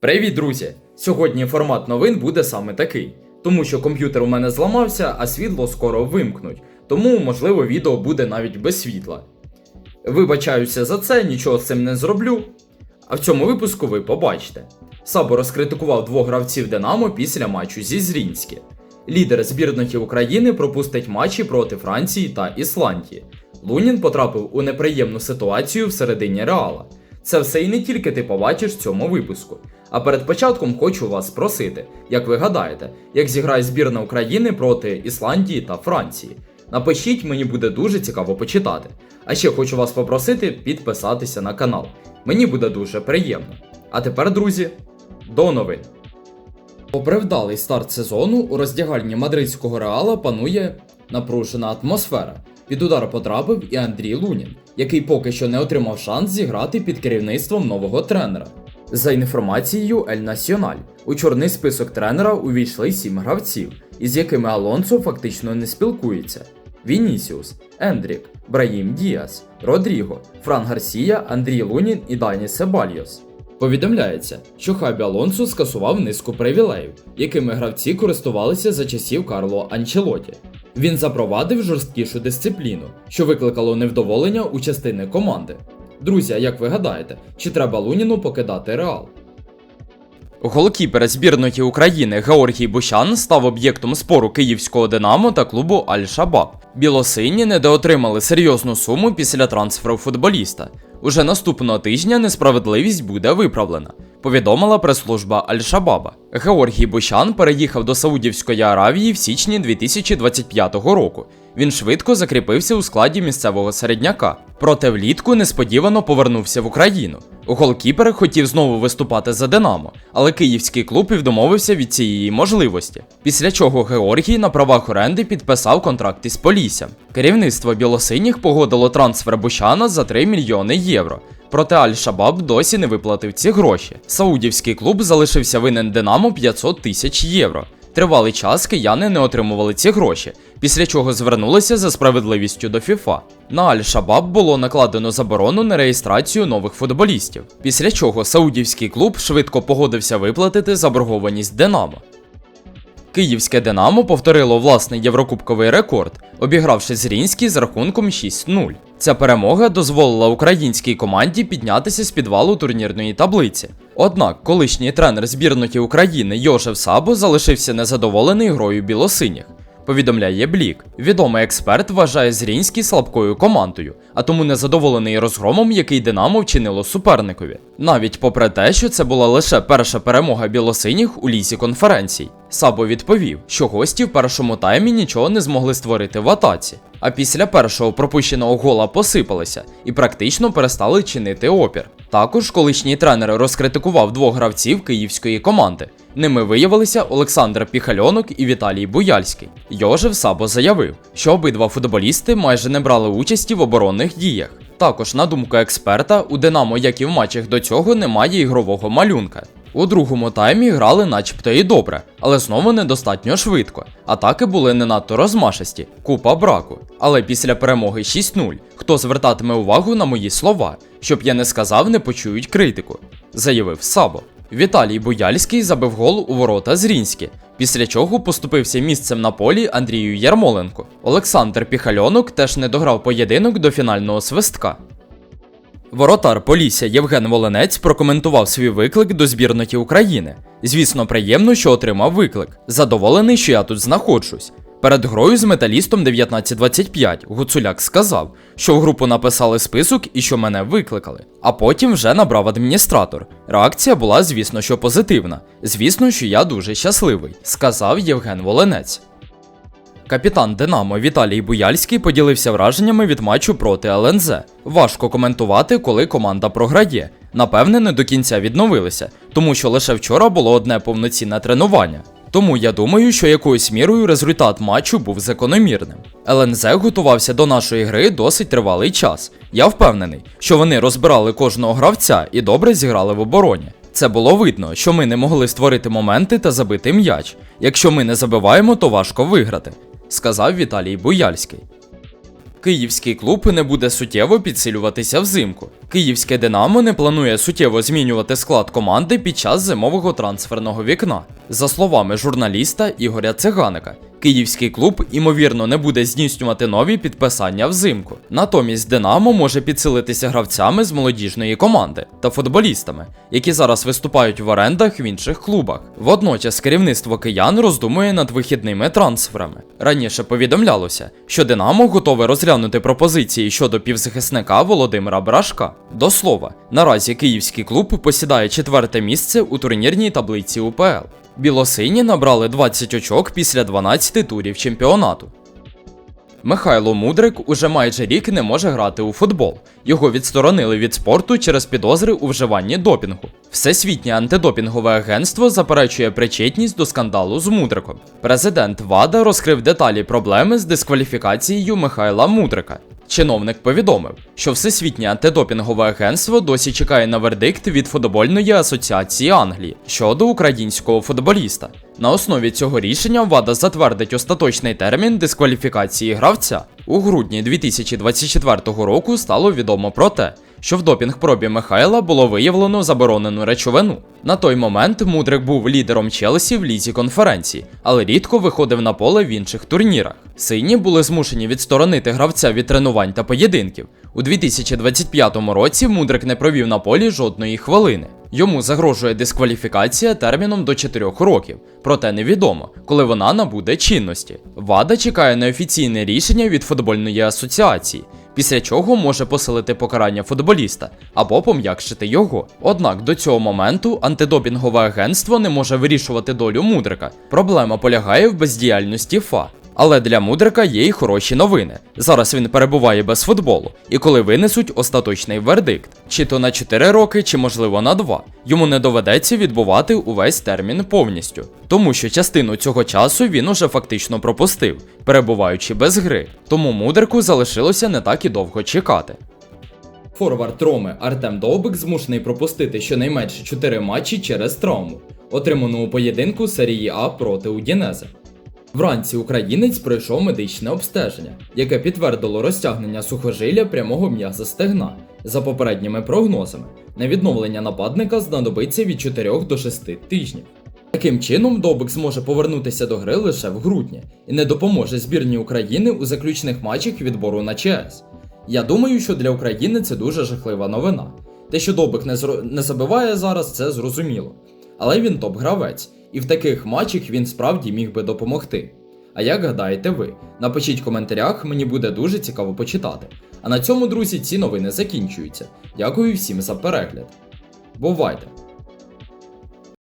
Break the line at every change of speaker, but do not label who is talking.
Привіт, друзі! Сьогодні формат новин буде саме такий, тому що комп'ютер у мене зламався, а світло скоро вимкнуть, тому, можливо, відео буде навіть без світла. Вибачаюся за це, нічого з цим не зроблю. А в цьому випуску ви побачите. Сабо розкритикував двох гравців Динамо після матчу зі Зрінські. Лідер збірної України пропустить матчі проти Франції та Ісландії. Лунін потрапив у неприємну ситуацію всередині Реала. Це все і не тільки ти побачиш в цьому випуску. А перед початком хочу вас спросити, як ви гадаєте, як зіграє збірна України проти Ісландії та Франції? Напишіть, мені буде дуже цікаво почитати. А ще хочу вас попросити підписатися на канал. Мені буде дуже приємно. А тепер, друзі, до новин. Попри вдалий старт сезону, у роздягальні мадридського реала панує напружена атмосфера. Під удар потрапив і Андрій Лунін, який поки що не отримав шанс зіграти під керівництвом нового тренера. За інформацією Ель Національ, у чорний список тренера увійшли сім гравців, із якими Алонсо фактично не спілкується: Вінісіус, Ендрік, Браїм Діас, Родріго, Фран Гарсія, Андрій Лунін і Дані Себальйос. Повідомляється, що Хабі Алонсо скасував низку привілеїв, якими гравці користувалися за часів Карло Анчелоті. Він запровадив жорсткішу дисципліну, що викликало невдоволення у частини команди. Друзі, а як ви гадаєте, чи треба Луніну покидати Реал? Голкіпер збірної України Георгій Бущан став об'єктом спору київського Динамо та клубу Аль-Шабаб. Білосині недоотримали серйозну суму після трансферу футболіста. Уже наступного тижня несправедливість буде виправлена, повідомила прес-служба Аль-Шабаба. Георгій Бущан переїхав до Саудівської Аравії в січні 2025 року. Він швидко закріпився у складі місцевого середняка. Проте влітку несподівано повернувся в Україну. Голкіпер хотів знову виступати за Динамо, але київський клуб і відмовився від цієї можливості. Після чого Георгій на правах оренди підписав контракт із Поліссям. Керівництво білосиніх погодило трансфер Бущана за 3 мільйони євро. Проте Аль-Шабаб досі не виплатив ці гроші. Саудівський клуб залишився винен Динамо 500 тисяч євро. Тривалий час кияни не отримували ці гроші, після чого звернулися за справедливістю до ФІФА. На Аль-Шабаб було накладено заборону на реєстрацію нових футболістів, після чого саудівський клуб швидко погодився виплатити заборгованість Динамо. Київське Динамо повторило власний єврокубковий рекорд, обігравши Зрінський з рахунком 6-0. Ця перемога дозволила українській команді піднятися з підвалу турнірної таблиці. Однак, колишній тренер збірної України Йожев Сабо залишився незадоволений грою білосиніх. Повідомляє Блік. Відомий експерт вважає Зрінський слабкою командою, а тому незадоволений розгромом, який Динамо вчинило суперникові. Навіть попри те, що це була лише перша перемога білосиніх у лісі конференцій. Сабо відповів, що гості в першому таймі нічого не змогли створити в атаці, а після першого пропущеного гола посипалися і практично перестали чинити опір. Також колишній тренер розкритикував двох гравців київської команди. Ними виявилися Олександр Піхальонок і Віталій Буяльський. Йожев Сабо заявив, що обидва футболісти майже не брали участі в оборонних діях. Також, на думку експерта, у Динамо, як і в матчах до цього, немає ігрового малюнка. У другому таймі грали начебто і добре, але знову недостатньо швидко. Атаки були не надто розмашисті, купа браку. Але після перемоги 6-0, хто звертатиме увагу на мої слова, щоб я не сказав, не почують критику, заявив Сабо. Віталій Буяльський забив гол у ворота Зрінські, після чого поступився місцем на полі Андрію Ярмоленко. Олександр Піхальонок теж не дограв поєдинок до фінального свистка. Воротар Полісся Євген Волинець прокоментував свій виклик до збірної України. Звісно, приємно, що отримав виклик. Задоволений, що я тут знаходжусь. Перед грою з металістом 1925 Гуцуляк сказав, що в групу написали список і що мене викликали. А потім вже набрав адміністратор. Реакція була, звісно, що позитивна. Звісно, що я дуже щасливий, сказав Євген Волинець. Капітан Динамо Віталій Буяльський поділився враженнями від матчу проти ЛНЗ. Важко коментувати, коли команда програє. Напевне, не до кінця відновилися, тому що лише вчора було одне повноцінне тренування. Тому я думаю, що якоюсь мірою результат матчу був закономірним. ЛНЗ готувався до нашої гри досить тривалий час. Я впевнений, що вони розбирали кожного гравця і добре зіграли в обороні. Це було видно, що ми не могли створити моменти та забити м'яч. Якщо ми не забиваємо, то важко виграти, сказав Віталій Бояльський. Київський клуб не буде суттєво підсилюватися взимку. Київське Динамо не планує суттєво змінювати склад команди під час зимового трансферного вікна. За словами журналіста Ігоря Циганика, київський клуб імовірно не буде здійснювати нові підписання взимку. Натомість Динамо може підсилитися гравцями з молодіжної команди та футболістами, які зараз виступають в орендах в інших клубах. Водночас керівництво киян роздумує над вихідними трансферами. Раніше повідомлялося, що Динамо готове розглянути пропозиції щодо півзахисника Володимира Брашка. До слова, наразі київський клуб посідає четверте місце у турнірній таблиці УПЛ. Білосині набрали 20 очок після 12 турів чемпіонату. Михайло Мудрик уже майже рік не може грати у футбол. Його відсторонили від спорту через підозри у вживанні допінгу. Всесвітнє антидопінгове агентство заперечує причетність до скандалу з Мудриком. Президент ВАДА розкрив деталі проблеми з дискваліфікацією Михайла Мудрика. Чиновник повідомив, що Всесвітнє антидопінгове агентство досі чекає на вердикт від футбольної асоціації Англії щодо українського футболіста. На основі цього рішення ВАДА затвердить остаточний термін дискваліфікації гравця. У грудні 2024 року стало відомо про те, що в допінг-пробі Михайла було виявлено заборонену речовину. На той момент Мудрик був лідером Челсі в лізі конференції, але рідко виходив на поле в інших турнірах. Сині були змушені відсторонити гравця від тренувань та поєдинків. У 2025 році Мудрик не провів на полі жодної хвилини. Йому загрожує дискваліфікація терміном до 4 років, проте невідомо, коли вона набуде чинності. Вада чекає на офіційне рішення від футбольної асоціації, після чого може посилити покарання футболіста або пом'якшити його. Однак до цього моменту антидопінгове агентство не може вирішувати долю мудрика. Проблема полягає в бездіяльності ФА. Але для Мудрика є й хороші новини. Зараз він перебуває без футболу, і коли винесуть остаточний вердикт, чи то на 4 роки, чи можливо на 2, йому не доведеться відбувати увесь термін повністю, тому що частину цього часу він уже фактично пропустив, перебуваючи без гри. Тому Мудрику залишилося не так і довго чекати. Форвард Роми Артем Довбик змушений пропустити щонайменше 4 матчі через травму, отриману у поєдинку серії А проти Удінези. Вранці українець пройшов медичне обстеження, яке підтвердило розтягнення сухожилля прямого м'яза стегна. За попередніми прогнозами, на відновлення нападника знадобиться від 4 до 6 тижнів. Таким чином, Добик зможе повернутися до гри лише в грудні і не допоможе збірній України у заключних матчах відбору на ЧС. Я думаю, що для України це дуже жахлива новина. Те, що Добик не, зро... не забиває зараз, це зрозуміло. Але він топ-гравець, і в таких матчах він справді міг би допомогти. А як гадаєте ви? Напишіть в коментарях, мені буде дуже цікаво почитати. А на цьому, друзі, ці новини закінчуються. Дякую всім за перегляд. Бувайте!